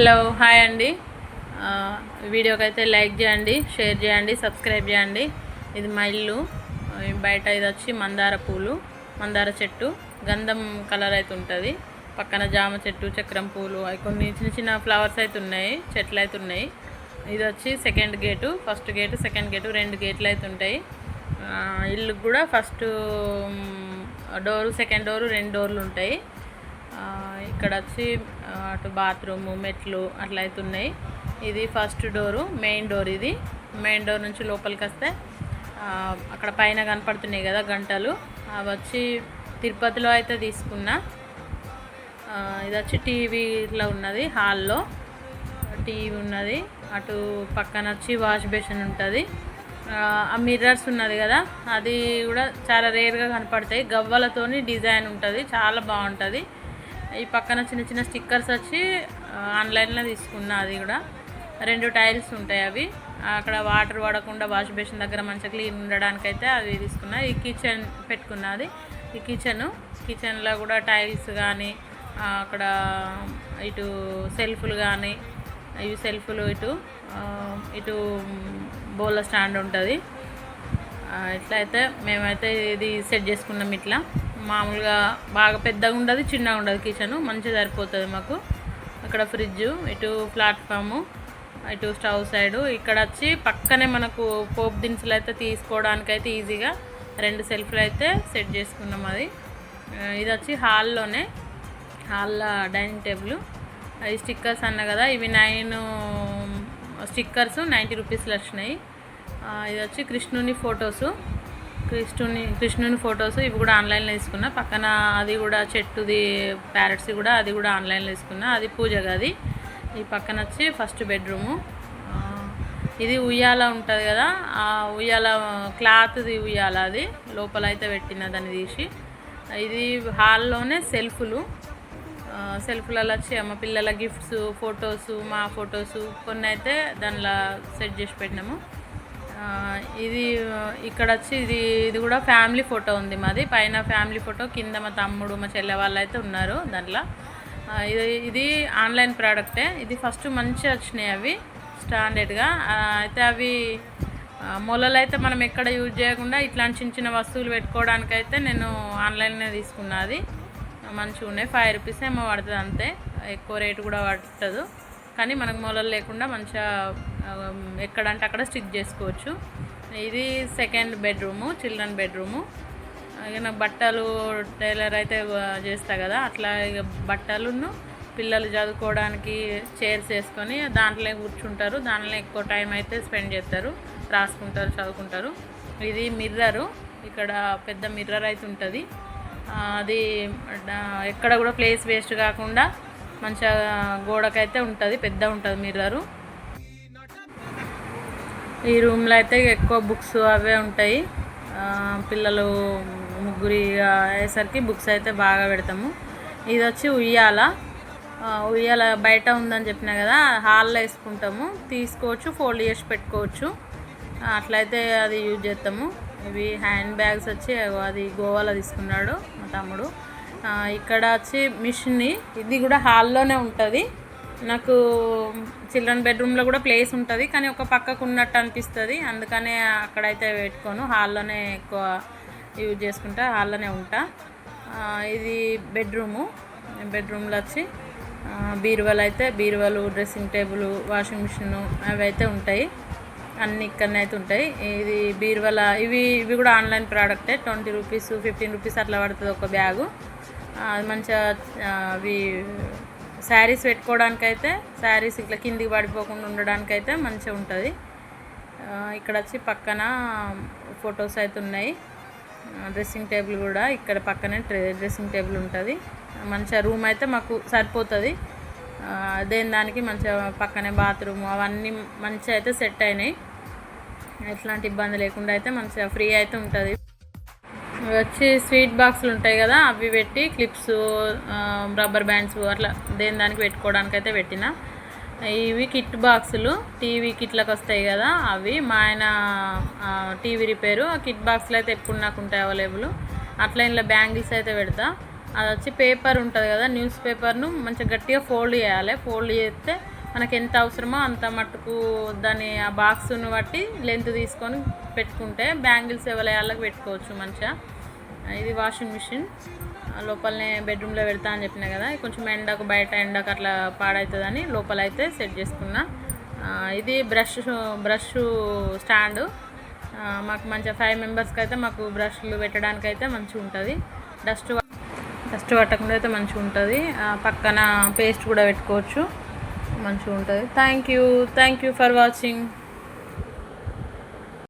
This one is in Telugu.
హలో హాయ్ అండి. వీడియోకి అయితే లైక్ చేయండి షేర్ చేయండి సబ్స్క్రైబ్ చేయండి. ఇది మా ఇల్లు. బయట ఇది వచ్చి మందార పూలు మందార చెట్టు. గంధం కలర్ అయితే ఉంటుంది. పక్కన జామ చెట్టు చక్రం పూలు అవి కొన్ని చిన్న చిన్న ఫ్లవర్స్ అయితే ఉన్నాయి చెట్లు అయితే ఉన్నాయి. ఇది వచ్చి second gate first gate second gate రెండు గేట్లు అయితే ఉంటాయి. ఇల్లు కూడా ఫస్ట్ డోరు సెకండ్ డోరు రెండు డోర్లు ఉంటాయి. ఇక్కడ వచ్చి అటు బాత్రూమ్ మెట్లు అట్లా అయితే ఉన్నాయి ఇది ఫస్ట్ డోరు మెయిన్ డోర్ ఇది. మెయిన్ డోర్ నుంచి లోపలికి వస్తే అక్కడ పైన కనపడుతున్నాయి కదా గంటలు. అవి వచ్చి తిరుపతిలో అయితే తీసుకున్నా. ఇది వచ్చి టీవీ ఇట్లా ఉన్నది హాల్లో. టీవీ ఉన్నది అటు పక్కన వచ్చి వాష్ బేసిన్ ఉంటుంది. ఆ మిర్రర్స్ ఉన్నది కదా అది కూడా చాలా రేర్గా కనపడతాయి. గవ్వలతోని డిజైన్ ఉంటుంది చాలా బాగుంటుంది. ఈ పక్కన చిన్న చిన్న స్టిక్కర్స్ వచ్చి ఆన్లైన్లో తీసుకున్నా అది కూడా. రెండు టైల్స్ ఉంటాయి అవి. అక్కడ వాటర్ పడకుండా వాష్ బేసిన్ దగ్గర మంచిగా క్లీన్ ఉండడానికైతే అవి తీసుకున్నా. ఈ కిచెన్ పెట్టుకున్నది ఈ కిచెను కిచెన్లో కూడా టైల్స్ కానీ అక్కడ ఇటు సెల్ఫ్లు కానీ ఇవి సెల్ఫ్లు ఇటు ఇటు బౌల్ స్టాండ్ ఉంటుంది. ఆ, ఇట్లా అయితే మేమైతే ఇది సెట్ చేసుకున్నాం ఇట్లా. మామూలుగా బాగా పెద్దగా ఉండదు చిన్నగా ఉండదు కిచెన్ మంచిగా సరిపోతుంది మాకు. అక్కడ ఫ్రిడ్జ్ ఇటు ప్లాట్ఫాము ఇటు స్టవ్ సైడు ఇక్కడ వచ్చి పక్కనే మనకు పోపు దినుసులు అయితే తీసుకోవడానికి అయితే ఈజీగా రెండు సెల్ఫ్లు అయితే సెట్ చేసుకున్నాం అది. ఇది వచ్చి హాల్లోనే హాల్లో డైనింగ్ టేబుల్ అవి స్టిక్కర్స్ అన్న కదా ఇవి నైన్ స్టిక్కర్స్ నైంటీ రూపీస్లు వచ్చినాయి. ఇది వచ్చి కృష్ణుని ఫొటోసు కృష్ణుని కృష్ణుని ఫొటోస్ ఇవి కూడా ఆన్లైన్లో తీసుకున్నా. పక్కన అది కూడా చెట్టుది ప్యారెట్స్ కూడా అది కూడా ఆన్లైన్లో తీసుకున్నా. అది పూజ గది. ఈ పక్కన వచ్చి ఫస్ట్ బెడ్రూము ఇది ఉయ్యాల ఉంటుంది కదా ఆ ఉయ్యాల క్లాత్ది ఉయ్యాల అది. లోపల అయితే పెట్టిన దాన్ని తీసి. ఇది హాల్లోనే సెల్ఫ్లు. సెల్ఫ్లలో వచ్చి అమ్మ పిల్లల గిఫ్ట్స్ ఫొటోస్ మా ఫొటోస్ కొన్ని అయితే దానిలో సెట్ చేసి పెట్టినాము. ఇది ఇక్కడ వచ్చి ఇది ఇది కూడా ఫ్యామిలీ ఫోటో ఉంది మాది. పైన ఫ్యామిలీ ఫోటో కింద మా తమ్ముడు మా చెల్లె వాళ్ళు అయితే ఉన్నారు దాంట్లో. ఇది ఇది ఆన్లైన్ ప్రోడక్టే. ఇది ఫస్ట్ మంచిగా వచ్చినాయి అవి స్టాండర్డ్గా. అయితే అవి మొలలు అయితే మనం ఎక్కడ యూజ్ చేయకుండా ఇట్లాంటి చిన్న చిన్న వస్తువులు పెట్టుకోవడానికి అయితే నేను ఆన్లైన్లో తీసుకున్నది మంచిగా ఉన్నాయి. ఫైవ్ రూపీస్ ఏమో పడుతుంది అంతే. ఎక్కువ రేటు కూడా పడుతుంది కానీ మనకు మొలలు లేకుండా మంచిగా ఎక్కడంటే అక్కడ స్టిక్ చేసుకోవచ్చు. ఇది సెకండ్ బెడ్రూము చిల్డ్రన్ బెడ్రూము. ఇక నాకు బట్టలు టైలర్ అయితే చేస్తా కదా అట్లా ఇక బట్టలును పిల్లలు చదువుకోవడానికి చైర్స్ వేసుకొని దాంట్లో కూర్చుంటారు. దాంట్లో ఎక్కువ టైం అయితే స్పెండ్ చేస్తారు. రాసుకుంటారు చదువుకుంటారు. ఇది మిర్రరు. ఇక్కడ పెద్ద మిర్రర్ అయితే ఉంటుంది. అది ఎక్కడ కూడా ప్లేస్ వేస్ట్ కాకుండా మంచిగా గోడకైతే ఉంటుంది పెద్ద ఉంటుంది మిర్రరు. ఈ రూమ్లో అయితే ఎక్కువ బుక్స్ అవే ఉంటాయి. పిల్లలు ముగ్గురి అయ్యేసరికి బుక్స్ అయితే బాగా పెడతాము. ఇది వచ్చి ఉయ్యాల. ఉయ్యాల బయట ఉందని చెప్పినా కదా హాల్లో వేసుకుంటాము. తీసుకోవచ్చు ఫోల్డ్ చేసి పెట్టుకోవచ్చు. అట్లయితే అది యూజ్ చేస్తాము. ఇవి హ్యాండ్ బ్యాగ్స్ వచ్చి అది గోవాలో తీసుకున్నాడు మా తమ్ముడు. ఇక్కడ వచ్చి మిషన్ ఇది కూడా హాల్లోనే ఉంటుంది. నాకు చిల్డ్రన్ బెడ్రూమ్లో కూడా ప్లేస్ ఉంటుంది కానీ ఒక పక్కకు ఉన్నట్టు అనిపిస్తుంది. అందుకనే అక్కడైతే పెట్టుకోను. హాల్లోనే ఎక్కువ యూజ్ చేసుకుంటా హాల్లోనే ఉంటా. ఇది బెడ్రూము. బెడ్రూమ్లో వచ్చి బీరువాలు అయితే బీరువాలు డ్రెస్సింగ్ టేబుల్ వాషింగ్ మిషన్ అవి అయితే ఉంటాయి. అన్ని ఇక్కడనే అయితే ఉంటాయి. ఇది బీరువాల ఇవి ఇవి కూడా ఆన్లైన్ ప్రోడక్టే. ట్వంటీ రూపీస్ ఫిఫ్టీన్ రూపీస్ అట్లా పడుతుంది ఒక బ్యాగు. అది మంచిగా అవి శారీస్ పెట్టుకోవడానికైతే శారీస్ ఇట్లా కిందికి పడిపోకుండా ఉండడానికైతే మంచిగా ఉంటుంది. ఇక్కడ వచ్చి పక్కన ఫొటోస్ అయితే ఉన్నాయి. డ్రెస్సింగ్ టేబుల్ కూడా ఇక్కడ పక్కనే ట్రే- డ్రెస్సింగ్ టేబుల్ ఉంటుంది. మంచిగా రూమ్ అయితే మాకు సరిపోతుంది. దేని దానికి మంచిగా పక్కనే బాత్రూమ్ అవన్నీ మంచిగా అయితే సెట్ అయినాయి. ఎట్లాంటి ఇబ్బంది లేకుండా అయితే మంచిగా ఫ్రీ అయితే ఉంటుంది. వచ్చి స్వీట్ బాక్సులు ఉంటాయి కదా అవి పెట్టి క్లిప్స్ రబ్బర్ బ్యాండ్స్ అట్లా దేని దానికి పెట్టుకోవడానికి అయితే పెట్టిన. ఇవి కిట్ బాక్సులు టీవీ కిట్లకు వస్తాయి కదా అవి మా ఆయన టీవీ రిపేరు ఆ కిట్ బాక్సులు అయితే ఎప్పుడు నాకు ఉంటాయి అవైలబుల్. అట్లా ఇంట్లో బ్యాంగిల్స్ అయితే పెడతా. అది వచ్చి పేపర్ ఉంటుంది కదా న్యూస్ పేపర్ను మంచిగా గట్టిగా ఫోల్డ్ చేయాలి. ఫోల్డ్ చేస్తే మనకు ఎంత అవసరమో అంత మట్టుకు దాని ఆ బాక్స్ను బట్టి లెంత్ తీసుకొని పెట్టుకుంటే బ్యాంగిల్స్ ఎవరి పెట్టుకోవచ్చు మంచిగా. ఇది వాషింగ్ మిషన్ లోపలనే బెడ్రూమ్లో పెడతా అని చెప్పిన కదా కొంచెం ఎండకు బయట ఎండకు అట్లా పాడవుతుందని లోపల అయితే సెట్ చేసుకున్నా ఇది బ్రష్ బ్రష్ స్టాండు మాకు మంచిగా ఫైవ్ మెంబర్స్కి అయితే మాకు బ్రష్లు పెట్టడానికి అయితే మంచిగా ఉంటుంది. డస్ట్ డస్ట్ పట్టకుండా అయితే మంచిగా ఉంటుంది. పక్కన పేస్ట్ కూడా పెట్టుకోవచ్చు. మంచిగా ఉంటుంది. Thank you thank you for watching